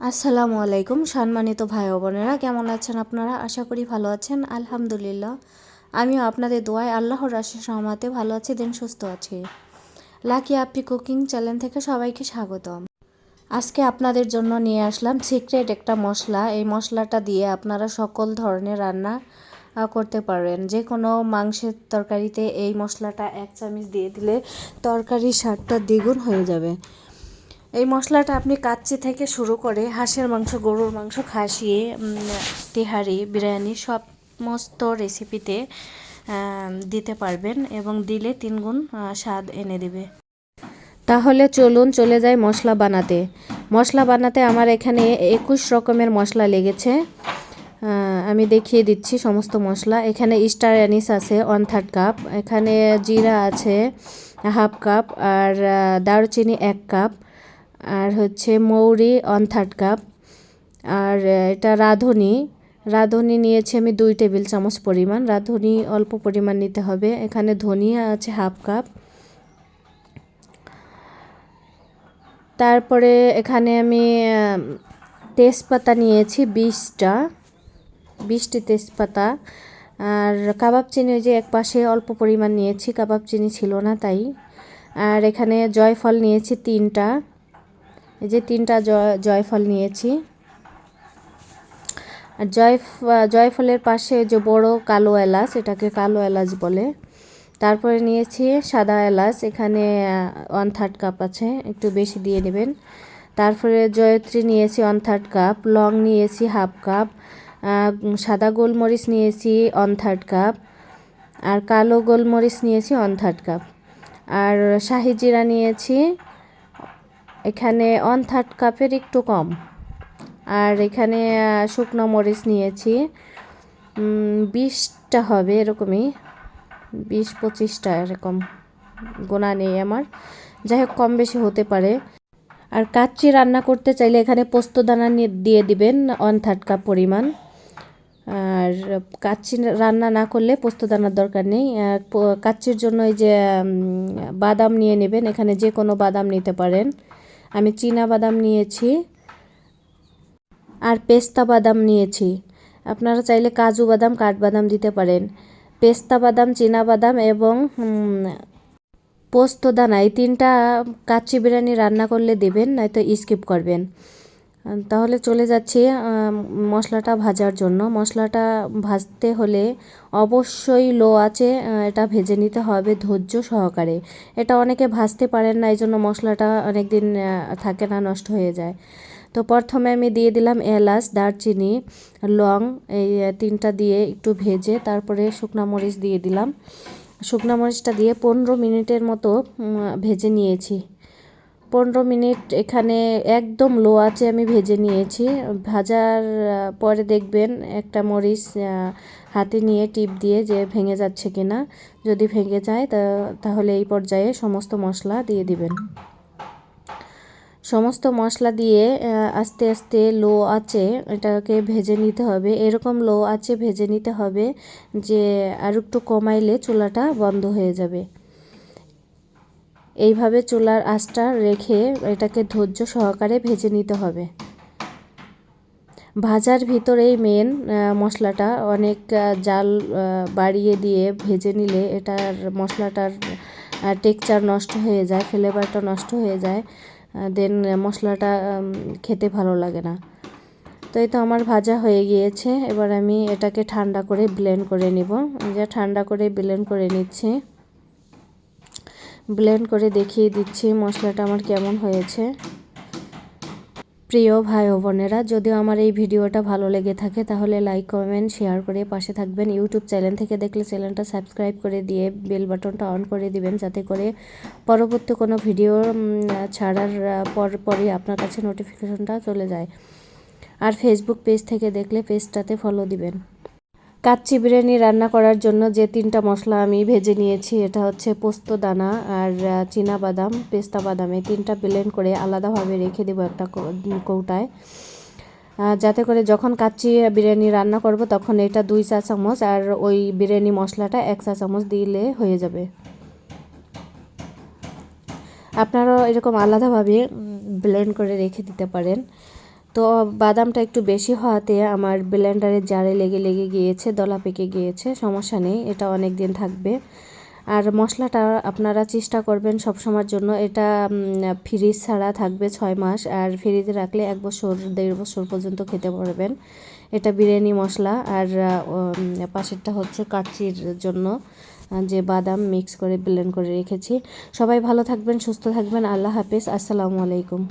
আসসালামু আলাইকুম সম্মানিত ভাই বোনেরা, কেমন আছেন আপনারা? আশা করি ভালো আছেন, আলহামদুলিল্লাহ। আমিও আপনাদের দোয়ায় আল্লাহর আশিস সহমাতে ভালো আছি, দিন সুস্থ আছি। লাকি আপি কুকিং চ্যানেল থেকে সবাইকে স্বাগতম। আজকে আপনাদের জন্য নিয়ে আসলাম সিক্রেট একটা মশলা। এই মশলাটা দিয়ে আপনারা সকল ধরনের রান্না করতে পারেন যে কোনো মাংসের তরকারিতে এই মশলাটা এক চামচ দিয়ে দিলে তরকারির স্বাদটা দ্বিগুণ হয়ে যাবে। এই মশলাটা আপনি কাচ্চি থেকে শুরু করে হাঁসের মাংস, গরুর মাংস খাসিয়ে তেহারি, বিরিয়ানি সমস্ত রেসিপিতে দিতে পারবেন এবং দিলে তিনগুণ স্বাদ এনে দেবে। তাহলে চলুন চলে যাই মশলা বানাতে। মশলা বানাতে আমার এখানে একুশ রকমের মশলা লেগেছে। আমি দেখিয়ে দিচ্ছি সমস্ত মশলা। এখানে স্টার অ্যানিস আছে, ওয়ান থার্ড কাপ। এখানে জিরা আছে, হাফ কাপ। আর দারুচিনি এক কাপ। আর হচ্ছে মৌরি ওয়ান থার্ড কাপ আর এটা রাঁধুনি। রাঁধুনি নিয়েছি আমি দুই টেবিল চামচ পরিমাণ। রাঁধুনি অল্প পরিমাণ নিতে হবে। এখানে ধনিয়া আছে হাফ কাপ তারপরে এখানে আমি তেজপাতা নিয়েছি বিশটা, বিশটি তেজপাতা। আর কাবাব চিনি যে এক পাশে অল্প পরিমাণ নিয়েছি। কাবাব চিনি ছিল না তাই। আর এখানে জয়ফল নিয়েছি তিনটা। এই যে তিনটা জয়, জয়ফল নিয়েছি। আর জয় জয়ফলের পাশে যে বড় কালো এলাচ, এটাকে কালো এলাচ বলে। তারপরে নিয়েছি সাদা এলাচ, এখানে ওয়ান থার্ড কাপ আছে, একটু বেশি দিয়ে নেবেন। তারপরে জয়ত্রী নিয়েছি ওয়ান থার্ড কাপ লং নিয়েছি হাফ কাপ সাদা গোলমরিচ নিয়েছি ওয়ান থার্ড কাপ আর কালো গোলমরিচ নিয়েছি ওয়ান থার্ড কাপ আর শাহি জিরা নিয়েছি এখানে ওয়ান থার্ড কাপের একটু কম। আর এখানে শুকনো মরিচ নিয়েছি। বিশটা হবে এরকমই। বিশ পঁচিশটা এরকম গোনা নেই আমার। যাই হোক, কম বেশি হতে পারে। আর কাচ্চি রান্না করতে চাইলে এখানে পোস্তদানা দিয়ে দিবেন ওয়ান থার্ড কাপ পরিমাণ। আর কাচ্চি রান্না না করলে পোস্তদানার দরকার নেই। কাচ্চির জন্য এই যে বাদাম নিয়ে নেবেন। এখানে যে কোনো বাদাম নিতে পারেন। আমি চীনা বাদাম নিয়েছি আর পেস্তা বাদাম নিয়েছি। আপনারা চাইলে কাজু বাদাম কাঠবাদাম দিতে পারেন। পেস্তা বাদাম বাদাম এবং পোস্ত দানা, এই তিনটা কাচ্চি বিরিয়ানি রান্না করলে দেবেন, নয়তো স্কিপ করবেন। তাহলে চলে যাচ্ছি মশলাটা ভাজার জন্য। মশলাটা ভাজতে হলে অবশ্যই লো আছে এটা ভেজে নিতে হবে ধৈর্য সহকারে। এটা অনেকে ভাজতে পারেন না এই জন্য মশলাটা অনেক দিন থাকে না, নষ্ট হয়ে যায়। তো প্রথমে আমি দিয়ে দিলাম এলাচ, দারচিনি, লং, এই তিনটা দিয়ে একটু ভেজে তারপরে শুকনা মরিচ দিয়ে দিলাম। শুকনা মরিচটা দিয়ে পনেরো মিনিটের মতো ভেজে নিয়েছি। পনেরো মিনিট এখানে একদম লো আছে আমি ভেজে নিয়েছি। ভাজার পরে দেখবেন একটা মরিচ হাতে নিয়ে টিপ দিয়ে যে ভেঙে যাচ্ছে কিনা, যদি ভেঙে যায় তাহলে এই পর্যায়ে সমস্ত মশলা দিয়ে দিবেন। সমস্ত মশলা দিয়ে আস্তে আস্তে লো আছে এটাকে ভেজে নিতে হবে। এরকম লো আছে ভেজে নিতে হবে যে আর একটু কমাইলে চুলাটা বন্ধ হয়ে যাবে। এইভাবে চুলার আঁচটা রেখে এটাকে ধৈর্য সহকারে ভেজে নিতে হবে। ভাজার ভিতরেই মেন মশলাটা অনেক জাল বাড়িয়ে দিয়ে ভেজে নিলে এটার মশলাটার টেক্সচার নষ্ট হয়ে যায় ফ্লেভারটা নষ্ট হয়ে যায় দেন মশলাটা খেতে ভালো লাগে না। তো এই তো আমার ভাজা হয়ে গিয়েছে। এবার আমি এটাকে ঠান্ডা করে ব্লেন্ড করে নিব। যে ঠান্ডা করে ব্লেন্ড করে নিচ্ছি। ব্লেন্ড করে দেখিয়ে দিচ্ছি মশলাটা আমার কেমন হয়েছে। প্রিয় ভাই ও বোনেরা, যদিও আমার এই ভিডিওটা ভালো লেগে থাকে, তাহলে লাইক কমেন্ট শেয়ার করে পাশে থাকবেন। ইউটিউব চ্যানেল থেকে দেখলে চ্যানেলটা সাবস্ক্রাইব করে দিয়ে বেল বাটনটা অন করে দিবেন, যাতে করে পরবর্তী কোনো ভিডিও ছাড়ার পর, পরই আপনার কাছে নোটিফিকেশনটা চলে যায়। আর ফেসবুক পেজ থেকে দেখলে পেজটাতে ফলো দিবেন। কাচ্চি বিরিয়ানি রান্না করার জন্য যে তিনটা মশলা আমি ভেজে নিয়েছি, এটা হচ্ছে পোস্ত দানা আর চীনা বাদাম, পেস্তা বাদাম, এই তিনটা ব্লেন্ড করে আলাদাভাবে রেখে দেবো একটা কৌটায়। যাতে করে যখন কাচ্চি বিরিয়ানি রান্না করব তখন এটা দুই চা চামচ আর ওই বিরিয়ানি মশলাটা এক চা চামচ দিলে হয়ে যাবে। আপনারাও এরকম আলাদাভাবে ব্লেন্ড করে রেখে দিতে পারেন। তো বাদামটা একটু বেশি হওয়াতে আমার ব্লেন্ডারের জারে লেগে লেগে গিয়েছে, দলা পেকে গিয়েছে, সমস্যা নেই, এটা অনেক দিন থাকবে। আর মশলাটা আপনারা চেষ্টা করবেন সব সময়ের জন্য, এটা ফ্রিজ ছাড়া থাকবে ছয় মাস, আর ফ্রিজে রাখলে এক বছর, দেড় বছর পর্যন্ত খেতে পারবেন। এটা বিরিয়ানি মশলা, আর পাশেরটা হচ্ছে কাচ্চির জন্য, যে বাদাম মিক্স করে ব্লেন্ড করে রেখেছি। সবাই ভালো থাকবেন, সুস্থ থাকবেন, আল্লাহ হাফিজ, আসসালামু আলাইকুম।